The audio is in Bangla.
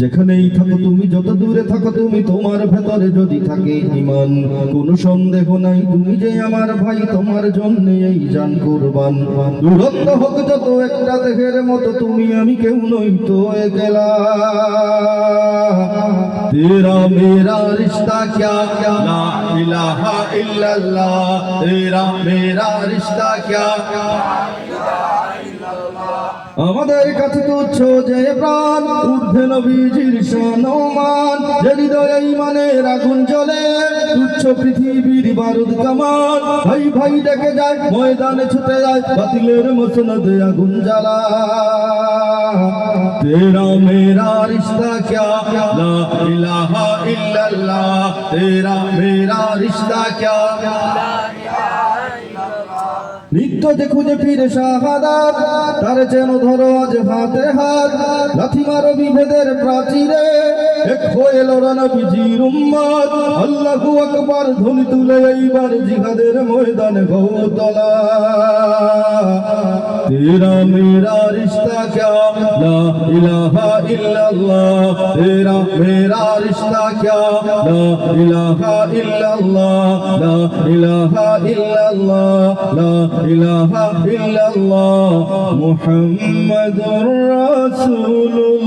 যেখানেই থাকো তুমি, যত দূরে থাকো তুমি, তোমার ভেতরে যদি থাকে ইমান কোনো সন্দেহ নাই, তুমি যে আমার ভাই, তোমার জন্য এই জান কোরবান। দূরত্ব হোক যত একটা দেহের মতো, তুমি আমি কেউ নই তো একলা। তেরা মেরা রিশ্তা क्या क्या ला इलाहा इल्लल्लाह तेरा मेरा रिश्ता क्या আমাদের কাছে তুচ্ছ যে প্রাণ ঊর্ধ্বে নবীজির সনমান যে হৃদয়ে ইমানের আগুন জ্বলে তুচ্ছ পৃথিবীর বারুদ কামান ভাই ভাই ডেকে যায় ময়দানে ছুটে যায় বাতিলের মসনদে আগুন জ্বালা তেরা মেরা রিশ্তা क्या ला इलाहा इल्लल्लाह तेरा मेरा रिश्ता क्या নিত্য যে খুঁজে ফিরে শাহাদাত তার যেন ধরো আজ হাতে হাত লাথি মারো বিভেদের প্রাচীরে এক হয়ে লড়ানো বিজির উম্মত আল্লাহু আকবার ধ্বনি তুলে এইবার জিহাদের ময়দানে গৌতলা तेरा मेरा रिश्ता क्या ला इलाहा इल्लल्लाह तेरा मेरा रिश्ता क्या ला इलाहा इल्लल्लाह ला इलाहा इल्लल्लाह ला इलाहा इल्लल्लाह मुहम्मदुर रसूलुल्लाह